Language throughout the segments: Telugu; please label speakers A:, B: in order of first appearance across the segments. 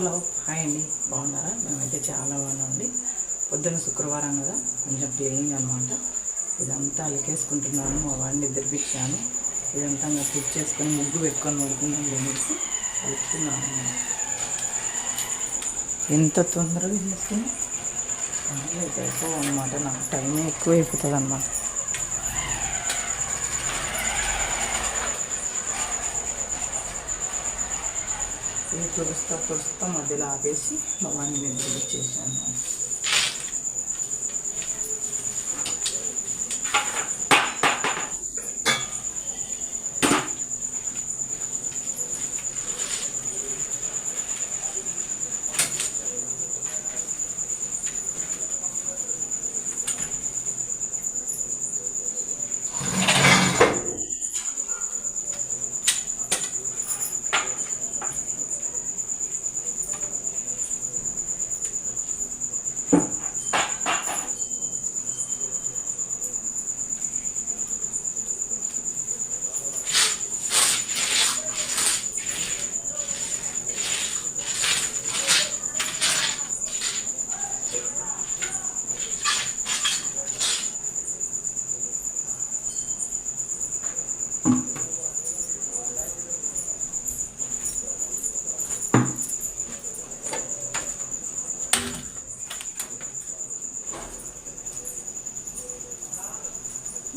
A: హలో హాయ్ అండి. బాగున్నారా? మేమైతే చాలా బాగున్నామండి. పొద్దున శుక్రవారం కదా కొంచెం క్లీనింగ్ అనమాట ఇదంతా అలికేసుకుంటున్నాను మా వాడిని నిద్రపించాను ఇదంతా ఇంకా ఫిట్ చేసుకొని ముగ్గు పెట్టుకొని పడుతున్నాను అనేసి అలుపుతున్నాను అన్నమాట. ఎంత తొందరగా చేసుకుని అయిపోవు అనమాట నాకు టైం ఎక్కువ అయిపోతుంది అనమాట ఇది తుడుస్తా తుడుస్తా మధ్యలో ఆపేసి మా నిద్ర వచ్చేసాను.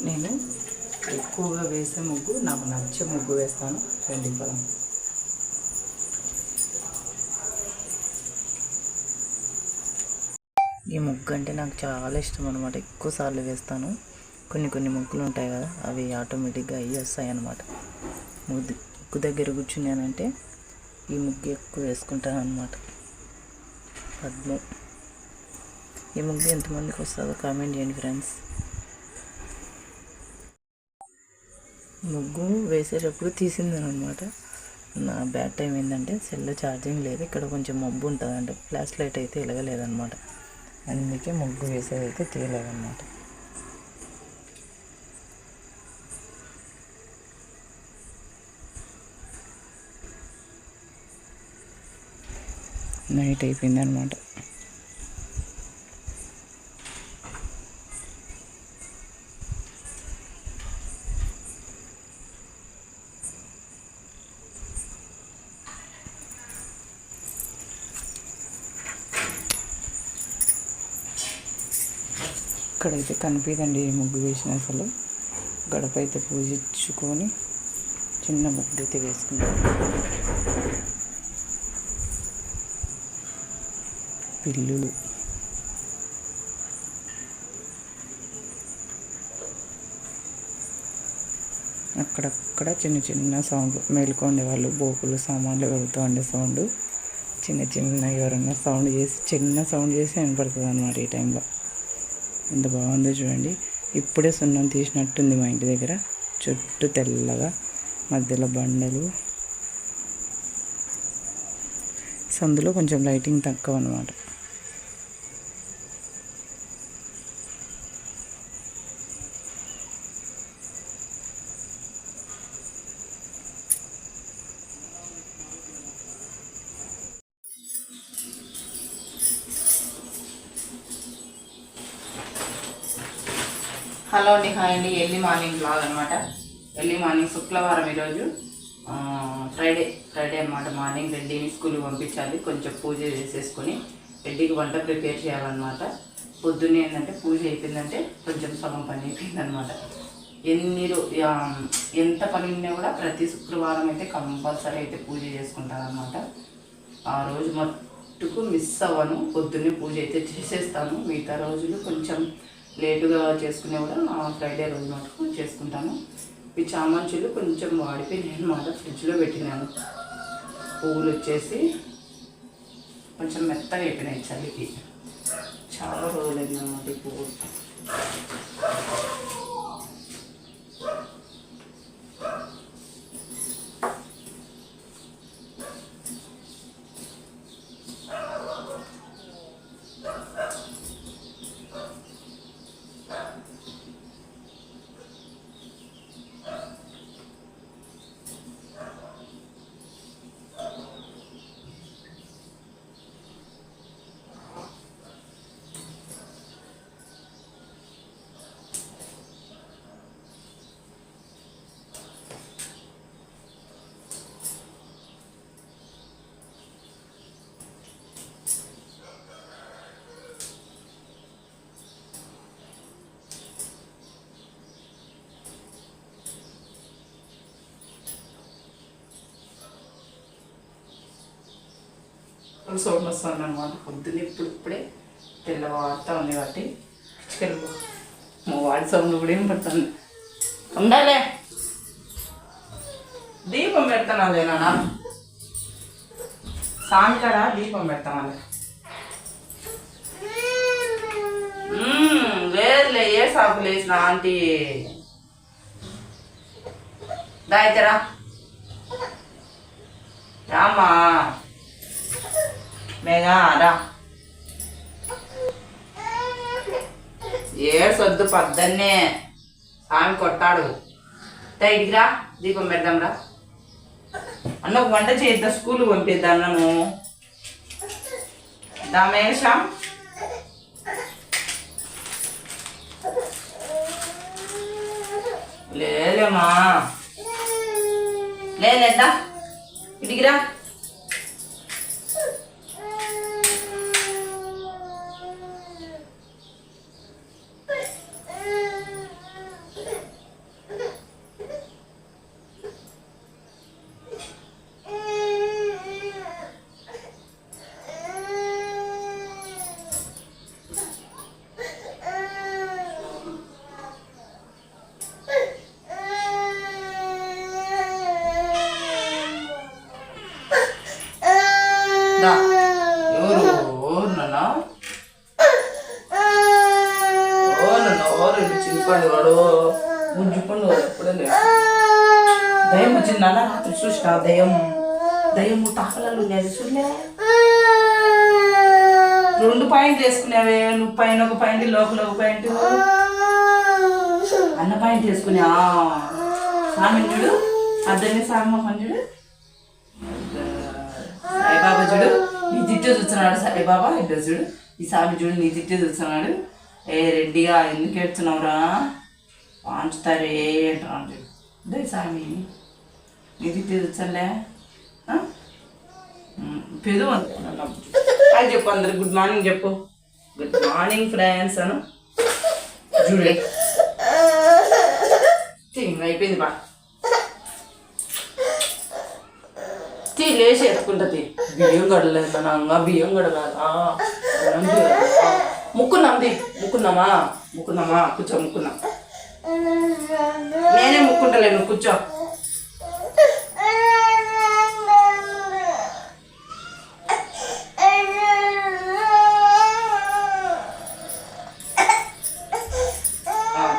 A: నేను ఎక్కువగా వేసే ముగ్గు నాకు నచ్చే ముగ్గు వేస్తాను. రెండు పొలం ఈ ముగ్గు అంటే నాకు చాలా ఇష్టం అనమాట ఎక్కువ సార్లు వేస్తాను. కొన్ని కొన్ని ముగ్గులు ఉంటాయి కదా అవి ఆటోమేటిక్గా అయ్యి వస్తాయి అనమాట ముగ్గు ముగ్గు దగ్గర కూర్చున్నానంటే ఈ ముగ్గు ఎక్కువ వేసుకుంటాను అనమాట పద్మం. ఈ ముగ్గు ఎంతమందికి వస్తుందో కామెంట్ చేయండి ఫ్రెండ్స్. ముగ్గు వేసేటప్పుడు తీసిందని అనమాట నా బ్యాడ్ టైం ఏంటంటే సెల్ ఛార్జింగ్ లేదు ఇక్కడ కొంచెం మబ్బు ఉంటుంది అంటే ఫ్లాష్ లైట్ అయితే వెలగలేదన్నమాట అందుకే ముగ్గు వేసేది అయితే తీయలేదన్నమాట నైట్ అయిపోయింది ఇక్కడైతే కనిపించండి ఏ ముగ్గు వేసిన అసలు. గడప అయితే పూజించుకొని చిన్న ముగ్గు అయితే వేసుకున్నాం పిల్లులు. అక్కడక్కడ చిన్న చిన్న సౌండ్ మేలుకోండి వాళ్ళు బోకులు సామాన్లు వెళ్తూ ఉండే సౌండ్. చిన్న చిన్న ఎవరన్నా సౌండ్ చేసి చిన్న సౌండ్ చేసి వినపడుతుంది అన్నమాట ఈ టైంలో. ఎంత బాగుందో చూడండి. ఇప్పుడే సున్నం తీసినట్టుంది మా ఇంటి దగ్గర. చుట్టూ తెల్లగా మధ్యలో బండలు. సందులో కొంచెం లైటింగ్ తక్కువ అనమాట హలో అండి హాయ్ అండి. ఎర్లీ మార్నింగ్ బ్లాగ్ అనమాట ఎర్లీ మార్నింగ్ శుక్రవారం ఈరోజు ఫ్రైడే ఫ్రైడే అనమాట మార్నింగ్ రెడ్డిని స్కూల్కి పంపించాలి. కొంచెం పూజ చేసేసుకొని రెడ్డికి వంట ప్రిపేర్ చేయాలన్నమాట. పొద్దున్నే ఏంటంటే పూజ అయిపోయిందంటే కొంచెం సగం పని అయిపోయిందనమాట ఎన్ని ఎంత పని ఉన్నా కూడా ప్రతి శుక్రవారం అయితే కంపల్సరీ అయితే పూజ చేసుకుంటానమాట ఆ రోజు మట్టుకు మిస్ అవ్వను. పొద్దున్నే పూజ అయితే చేసేస్తాను. మిగతా రోజులు కొంచెం లేటుగా చేసుకునే కూడా ఫ్రైడే రోజు మటుకు చేసుకుంటాను. ఈ చామంచులు కొంచెం వాడిపోయినాయి అనమాట ఫ్రిడ్జ్లో పెట్టినాను. పువ్వులు వచ్చేసి కొంచెం మెత్తగా అయిపోయినాయి చలికి. చాలా రోజులైంది అనమాట ఈ పువ్వులు. సౌండ్ వస్తుంది అనమాట పొద్దున్న ఇప్పుడు ఇప్పుడే తెల్లవారుతా ఉంది కాబట్టి పిచ్చుకెళ్ళి మా వాడి సౌండ్ కూడా ఏం పడుతుంది ఉండాలే. దీపం పెడతాను నాన్న. సాయంకాడ దీపం పెడతామని లేదులే ఏ సాపులు వేసినా ఆంటీ? దాయితరా రామా మేఘా రా ఏ సొద్దు పద్దన్నే స్వామి కొట్టాడు. ఇదిరా దీపం పెడదాంరా. అన్న ఒక వంట చేద్దాం స్కూల్ పంపిద్దాం అన్నము దామేషం లేలేమా లేలేద్దా ఇడిగిరా దా ఎవరు ఎవరు నాన్న ఓ నాన్న చిన్నపండు వాడు. గుంజుపండు వాడు ఎప్పుడే లేదు. దయ్యం వచ్చింది నాన్న రాత్రి చూసిన దయ్యం. దయ్యం తాకలలో ఉండేది చూడలే. రెండు పాయింట్ వేసుకునేవే నువ్వు పైన ఒక పాయింట్ లోపల ఒక పాయింట్. అన్న పాయింట్ వేసుకున్నా స్వామి చూడు అద్దరిని స్వామి చూడు. సాయిబాబా చూడు నీ తిట్టే చూస్తున్నాడు సాయిబాబా ఇద్దరు చూడు. ఈ స్వామి చూడు నీ తిట్టే చూస్తున్నాడు. ఏ రెడ్డిగా ఎందుకు ఏడుతున్నావురా వాంచుతారే అని చెప్పి. ఇదే స్వామి ఇది తెలుసలే చూసలే పెదు అది చెప్పు అందరు గుడ్ మార్నింగ్ చెప్పు. గుడ్ మార్నింగ్ ఫ్రెండ్స్ అను. చూడే. అయిపోయింది బా. తీ లేచి ఎత్తుకుంటది బియ్యం గడలేదు నంగా బియ్యం గడలేదా ముక్కున్నాం ది ముక్కున్నామా? ముక్కున్నామా? కూర్చో ముక్కున్నాం. నేనే ముక్కుంటలేను కూర్చో.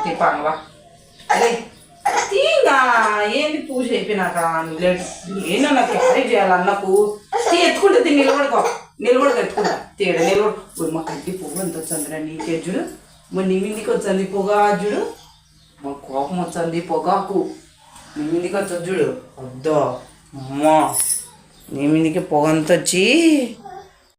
A: తిప్పాంగవా అరే తీగా ఏంది పూజ అయిపోయినాక? నువ్వు లేట్. ఏంటో నాకు క్యారీ చేయాలి అన్నకు తీ ఎత్తుకుంటే తీ నిలబడుకో. నిలబడుకో ఎత్తుకుంటా. తీయడం నిలబడు. మా కంటి పొగ ఎంత వచ్చిందిరా నీకే చూడు. మరి నీ వచ్చింది వచ్చింది చూడు. మా కోపం వచ్చింది పొగాకు. నీ మీదికి వచ్చి చూడు. వద్దా అమ్మా. నీ పొగ అంత వచ్చి